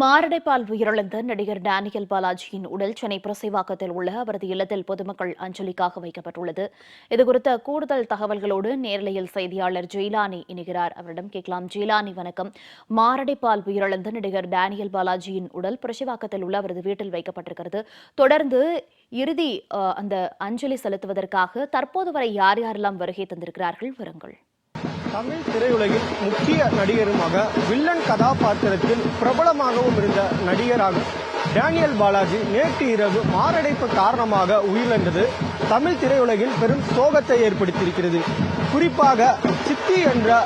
மாரடைப்பால் உயிரிழந்த நடிகர் டேனியல் பாலாஜியின் உடல் சென்னை புரசைவாக்கத்தில் உள்ள அவரது இல்லத்தில் பொதுமக்கள் அஞ்சலிக்காக வைக்கப்பட்டுள்ளது. இதுகுறித்த கூடுதல் தகவல்களோடு நேரலையில் செய்தியாளர் ஜெயிலானி இணைகிறார். அவரிடம் கேட்கலாம். ஜெயிலானி வணக்கம். மாரடைப்பால் உயிரிழந்த நடிகர் டேனியல் பாலாஜியின் உடல் புரசைவாக்கத்தில் உள்ள அவரது வீட்டில் வைக்கப்பட்டிருக்கிறது. தொடர்ந்து இறுதி அந்த அஞ்சலி செலுத்துவதற்காக தற்போது வரை யார் யாரெல்லாம் வருகை தந்திருக்கிறார்கள்? விவரங்கள். தமிழ் திரையுலகில் முக்கிய நடிகருமாக வில்லன் கதாபாத்திரத்தில் பிரபலமாகவும் இருந்த நடிகராக டேனியல் பாலாஜி நேற்று இரவு மாரடைப்பு காரணமாக உயிரிழந்தது. தமிழ் திரையுலகில் பெரும் சோகத்தை ஏற்படுத்தியிருக்கிறது. குறிப்பாக சித்தி என்ற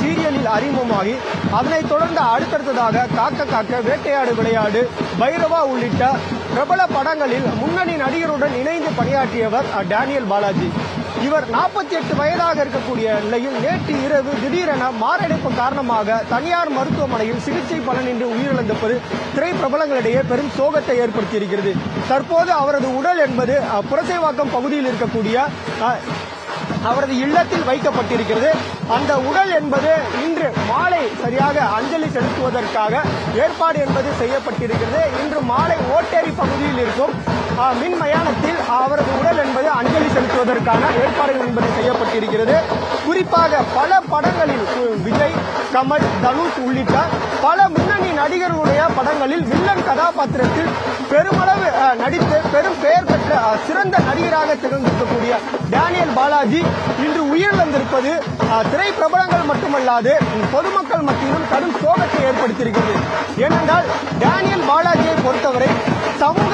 சீரியலில் அறிமுகமாகி அதனைத் தொடர்ந்து அடுத்தடுத்ததாக காக்க காக்க வேட்டையாடு விளையாடு பைரவா உள்ளிட்ட பிரபல படங்களில் முன்னணி நடிகருடன் இணைந்து பணியாற்றியவர் டேனியல் பாலாஜி. இவர் 48 எட்டு வயதாக இருக்கக்கூடிய நிலையில் நேற்று இரவு திடீரென மாரடைப்பு காரணமாக தனியார் மருத்துவமனையில் சிகிச்சை பலனின்றி உயிரிழந்தபோது திரை பிரபலங்களிடையே பெரும் சோகத்தை ஏற்படுத்தியிருக்கிறது. தற்போது அவரது உடல் என்பது புரசைவாக்கம் பகுதியில் இருக்கக்கூடிய அவரது இல்லத்தில் வைக்கப்பட்டிருக்கிறது. அந்த உடல் என்பது இன்று மாலை சரியாக அஞ்சலி செலுத்துவதற்காக ஏற்பாடு என்பது செய்யப்பட்டிருக்கிறது. இன்று மாலை ஓட்டேரி பகுதியில் இருக்கும் மின் மயானத்தில் அவரது உடல் என்பது அஞ்சலி செலுத்துவதற்கான ஏற்பாடுகள் என்பது செய்யப்பட்டிருக்கிறது. குறிப்பாக பல படங்களில் விஜய் கமல் தனுஷ் உள்ளிட்ட பல முன்னணி நடிகர்களுடைய படங்களில் வில்லன் கதாபாத்திரத்தில் பெருமளவு நடித்து பெரும் பெயர் பெற்ற சிறந்த நடிகராக திகழ்ந்திருக்கக்கூடிய டேனியல் பாலாஜி இன்று உயிரிழந்திருப்பது திரை பிரபலங்கள் மட்டுமல்லாது பொதுமக்கள் மத்தியிலும் கடும் சோகத்தை ஏற்படுத்தியிருக்கிறது. ஏனென்றால் டேனியல் பாலாஜியை பொறுத்தவரை சமூக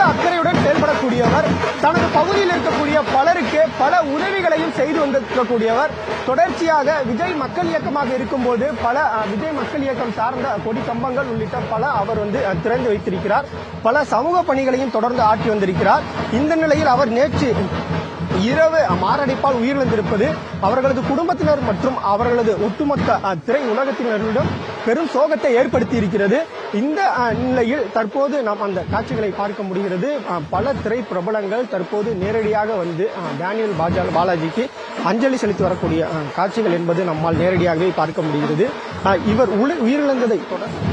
வந்திருக்கக்கூடியவர் தொடர்ச்சியாக விஜய் மக்கள் இயக்கமாக இருக்கும்போது பல விஜய் மக்கள் இயக்கம் சார்ந்த கொடி கம்பங்கள் உள்ளிட்ட பல அவர் வந்து திறந்து வைத்திருக்கிறார். பல சமூக பணிகளையும் தொடர்ந்து ஆற்றி வந்திருக்கிறார். இந்த நிலையில் அவர் நேற்று இரவு மாரடைப்பால் உயிரிழந்திருப்பது அவர்களது குடும்பத்தினர் மற்றும் அவர்களது ஒட்டுமொத்த திரை உலகத்தினரிடம் பெரும் சோகத்தை ஏற்படுத்தி இருக்கிறது இந்த நிலையில் தற்போது நாம் அந்த காட்சிகளை பார்க்க முடிகிறது. பல திரை பிரபலங்கள் தற்போது நேரடியாக வந்து டேனியல் பாஜா பாலாஜிக்கு அஞ்சலி செலுத்தி வரக்கூடிய காட்சிகள் என்பது நம்மால் நேரடியாகவே பார்க்க முடிகிறது. இவர் உயிரிழந்ததை தொடர்ந்து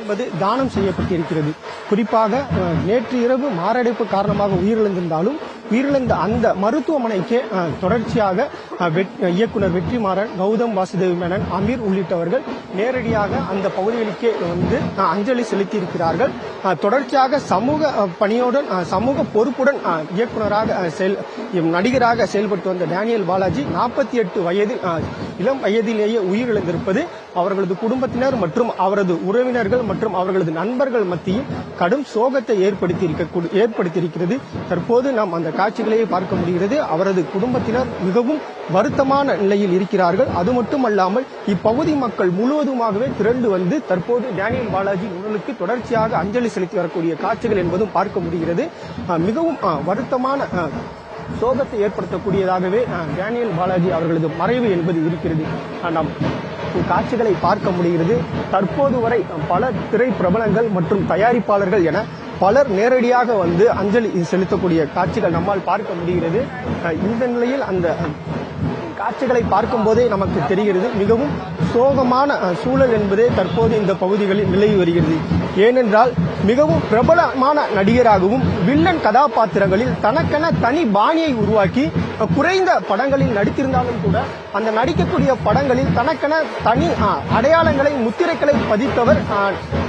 என்பது தானம் செய்யப்பட்டிருக்கிறது. குறிப்பாக நேற்று இரவு மாரடைப்பு காரணமாக உயிரிழந்திருந்தாலும் உயிரிழந்த அந்த மருத்துவமனைக்கு தொடர்ச்சியாக வெட்- இயக்குனர் வெற்றிமாறன் கௌதம் வாசுதேவ் மேனன் அமீர் உள்ளிட்டவர்கள் நேரடியாக அந்த பகுதிகளுக்கே வந்து அஞ்சலி செலுத்தியிருக்கிறார்கள். தொடர்ச்சியாக சமூக பணியுடன் சமூக பொறுப்புடன் இயக்குனராக செயல் நடிகராக செயல்பட்டு வந்த டேனியல் பாலாஜி நாற்பத்தி எட்டு வயதில் இளம் வயதிலேயே உயிரிழந்திருப்பது அவர்களது குடும்பத்தினர் மற்றும் அவரது உறவினர்கள் மற்றும் அவர்களது நண்பர்கள் மத்தியில் கடும் சோகத்தை ஏற்படுத்தி ஏற்படுத்தியிருக்கிறது. தற்போது நாம் அந்த காட்சிகளையே பார்க்க முடிகிறது. அவரது குடும்பத்தினர் மிகவும் வருத்தமான நிலையில் இருக்கிறார்கள். அது மட்டுமல்லாமல் இப்பகுதி மக்கள் முழுவதுமாகவே திரண்டு வந்து தற்போது டேனியல் பாலாஜி உடலுக்கு தொடர்ச்சியாக அஞ்சலி செலுத்தி வரக்கூடிய காட்சிகள் என்பதும் பார்க்க முடிகிறது. மிகவும் வருத்தமான சோகத்தை ஏற்படுத்தக்கூடியதாகவே டேனியல் பாலாஜி அவர்களது மறைவு என்பது இருக்கிறது. நாம் காட்சிகளை பார்க்க முடிகிறது. தற்போது வரை பல திரை பிரபலங்கள் மற்றும் தயாரிப்பாளர்கள் என பலர் நேரடியாக வந்து அஞ்சலி செலுத்தக்கூடிய காட்சிகள் நம்மால் பார்க்க முடிகிறது. இந்த நிலையில் அந்த காட்சிகளை பார்க்கும் போதே நமக்கு தெரிகிறது. மிகவும் சோகமான சூழல் என்பதே தற்போது இந்த பகுதிகளில் நிலவி வருகிறது. ஏனென்றால் மிகவும் பிரபலமான நடிகராகவும் வில்லன் கதாபாத்திரங்களில் தனக்கென தனி பாணியை உருவாக்கி குறைந்த படங்களில் நடித்திருந்தாலும் கூட அந்த நடிக்கக்கூடிய படங்களில் தனக்கென தனி அடையாளங்களை முத்திரைகளை பதித்தவர்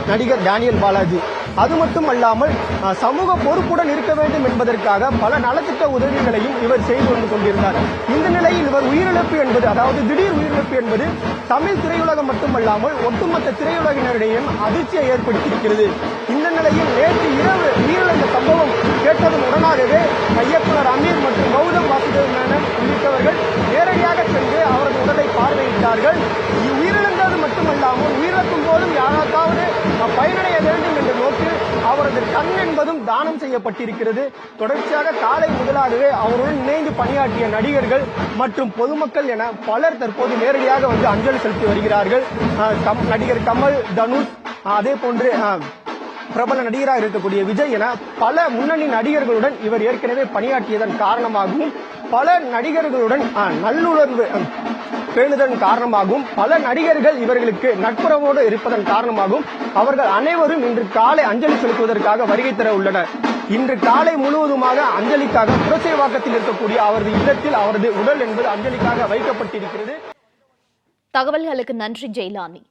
நடிகர் டேனியல் பாலாஜி. அது மட்டுமல்லாமல் அல்லாமல் சமூக பொறுப்புடன் இருக்க வேண்டும் என்பதற்காக பல நலத்திட்ட உதவிகளையும் இவர் செய்து வந்து கொண்டிருந்தார். இந்த நிலையில் இவர் உயிரிழப்பு என்பது அதாவது திடீர் உயிரிழப்பு என்பது தமிழ் திரையுலகம் மட்டுமல்லாமல் ஒட்டுமொத்த திரையுலகினரிடையும் அதிர்ச்சியை ஏற்படுத்தியிருக்கிறது. இந்த நிலையில் நேற்று இரவு உயிரிழந்த சம்பவம் கேட்டதும் உடனாகவே இயக்குனர் அமீர் மற்றும் கௌதம் வாசுதேவ் மேனன் உள்ளிட்டவர்கள் நேரடியாக சென்று அவரது உடலை பார்வையிட்டார்கள். உயிரிழந்தது மட்டுமல்லாமல் உயிரிழப்பு அவரது கண் என்பதும் தானம் செய்யப்பட்டிருக்கிறது. தொடர்ச்சியாக காலை முதலாகவே அவருடன் இணைந்து பணியாற்றிய நடிகர்கள் மற்றும் பொதுமக்கள் என பலர் தற்போது நேரடியாக வந்து அஞ்சலி செலுத்தி வருகிறார்கள். கம்- நடிகர் கமல் தனுஷ் அதே போன்று பிரபல நடிகராக இருக்கக்கூடிய விஜய் என பல முன்னணி நடிகர்களுடன் இவர் ஏற்கனவே பணியாற்றியதன் காரணமாகவும் பல நடிகர்களுடன் நல்லுணர்வு பேணுதன் காரணமாகவும் பல நடிகர்கள் இவர்களுக்கு நட்புறவோடு இருப்பதன் காரணமாகவும் அவர்கள் அனைவரும் இன்று காலை அஞ்சலி செலுத்துவதற்காக வருகை தர உள்ளனர். இன்று காலை முழுவதுமாக அஞ்சலிக்காக புரசைவாக்கத்தில் இருக்கக்கூடிய அவரது இல்லத்தில் அவரது உடல் என்பது அஞ்சலிக்காக வைக்கப்பட்டிருக்கிறது. தகவல்களுக்கு நன்றி ஜெயலானி.